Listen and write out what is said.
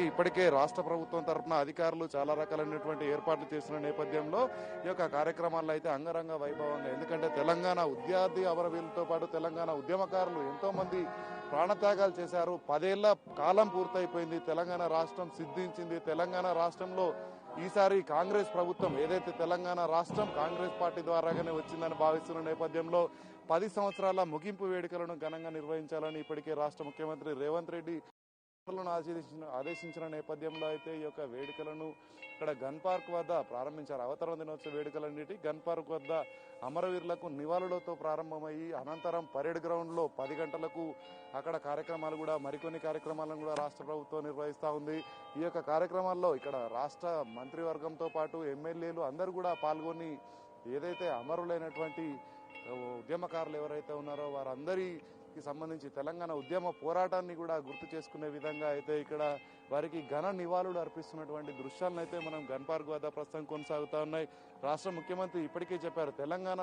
ఇప్పటికే రాష్ట్ర ప్రభుత్వం తరఫున అధికారులు చాలా రకాలైనటువంటి ఏర్పాట్లు చేసిన నేపథ్యంలో ఈ యొక్క కార్యక్రమాల్లో అయితే అంగరంగ వైభవంగా ఎందుకంటే తెలంగాణ ఉద్యార్థి అమరవీరులతో పాటు తెలంగాణ ఉద్యమకారులు ఎంతో మంది ప్రాణత్యాగాలు చేశారు. పదేళ్ళ కాలం పూర్తయిపోయింది. తెలంగాణ రాష్ట్రం సిద్ధించింది. తెలంగాణ రాష్ట్రంలో ఈసారి కాంగ్రెస్ ప్రభుత్వం ఏదైతే తెలంగాణ రాష్ట్రం కాంగ్రెస్ పార్టీ ద్వారాగానే వచ్చిందని భావిస్తున్న నేపథ్యంలో పది సంవత్సరాల ముగింపు వేడుకలను ఘనంగా నిర్వహించాలని ఇప్పటికే రాష్ట్ర ముఖ్యమంత్రి రేవంత్ రెడ్డి ఆదేశించిన ఆదేశించిన నేపథ్యంలో అయితే ఈ యొక్క వేడుకలను ఇక్కడ గన్ పార్క్ వద్ద ప్రారంభించారు. అవతరణ దినోత్సవ వేడుకలన్నిటి గన్ పార్క్ వద్ద అమరవీరులకు నివాళులతో ప్రారంభమయ్యి అనంతరం పరేడ్ గ్రౌండ్లో పది గంటలకు అక్కడ కార్యక్రమాలు కూడా మరికొన్ని కార్యక్రమాలను కూడా రాష్ట్ర ప్రభుత్వం నిర్వహిస్తూ ఉంది. ఈ యొక్క కార్యక్రమాల్లో ఇక్కడ రాష్ట్ర మంత్రివర్గంతో పాటు ఎమ్మెల్యేలు అందరూ కూడా పాల్గొని ఏదైతే అమరులైనటువంటి ఉద్యమకారులు ఎవరైతే ఉన్నారో వారందరి కి సంబంధించి తెలంగాణ ఉద్యమ పోరాటాన్ని కూడా గుర్తు చేసుకునే విధంగా అయితే ఇక్కడ వారికి ఘన నివాళులు అర్పిస్తున్నటువంటి దృశ్యాలను అయితే మనం గన్పార్క్ వద్ద ప్రస్తుతం కొనసాగుతా ఉన్నాయి. రాష్ట్ర ముఖ్యమంత్రి ఇప్పటికే చెప్పారు తెలంగాణ